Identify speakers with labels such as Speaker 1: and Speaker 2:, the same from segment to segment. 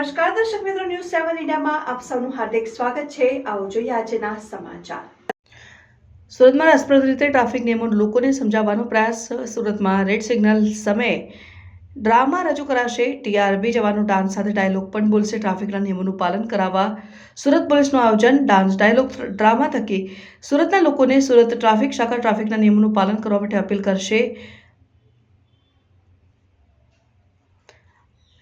Speaker 1: One ઇન્ડિયામાં આપ સૌનું હાર્દિક સ્વાગત છે. આવો જોઈએ આજના સમાચાર. સુરતમાં રસપ્રદ રીતે ટ્રાફિક નિયમો લોકોને સમજાવવાનો પ્રયાસ. સુરતમાં રેડ સિગ્નલ સમયે ડ્રામા રજૂ કરાશે. ટીઆરબી જવાનો ડાન્સ સાથે ડાયલોગ પણ બોલશે. ટ્રાફિકના નિયમોનું પાલન કરાવવા સુરત પોલીસનું આયોજન. ડાન્સ ડાયલોગ ડ્રામા થકી સુરતના લોકોને સુરત ટ્રાફિક શાખા ટ્રાફિકના નિયમોનું પાલન કરવા માટે અપીલ કરશે.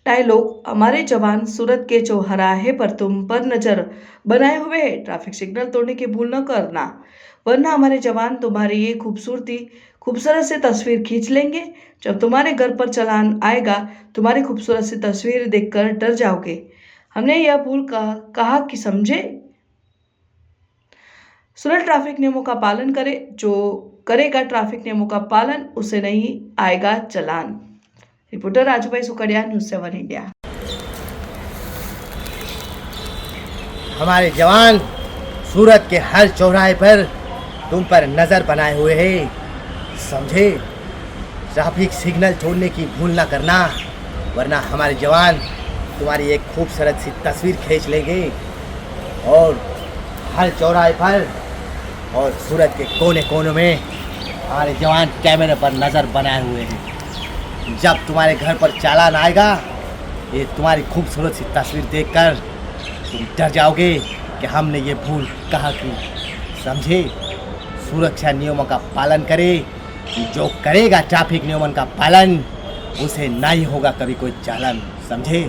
Speaker 1: डायलॉग हमारे जवान सूरत के चौराहे पर तुम पर नज़र बनाए हुए है, ट्रैफ़िक सिग्नल तोड़ने की भूल न करना। वरना हमारे जवान तुम्हारी ये खूबसूरती, खूबसूरत से तस्वीर खींच लेंगे। जब तुम्हारे घर पर चलान आएगा, तुम्हारी खूबसूरत सी तस्वीर देखकर डर जाओगे। हमने यह भूल का कहा कि समझे? सूरत ट्रैफ़िक नियमों का पालन करे, जो करेगा ट्रैफ़िक नियमों का पालन, उसे नहीं आएगा चलान। Reporter Rajubhai Sukadiya news seven India
Speaker 2: हमारे जवान सूरत के हर चौराहे पर तुम पर नज़र बनाए हुए हैं। समझे? ट्रैफ़िक सिग्नल छोड़ने की भूल ना करना, वरना हमारे जवान तुम्हारी एक खूबसूरत सी तस्वीर खींच लेंगे। और हर चौराहे पर और सूरत के कोने कोने में हमारे जवान कैमरे पर नज़र बनाए हुए हैं। जब तुम्हारे घर पर चालान आएगा, ये तुम्हारी खूबसूरत सी तस्वीर देखकर तुम डर जाओगे कि हमने ये भूल कहा की समझे, सुरक्षा नियमों का पालन करे जो करेगा ट्रैफ़िक नियमन का पालन, उसे नहीं होगा कभी कोई चालन, समझे?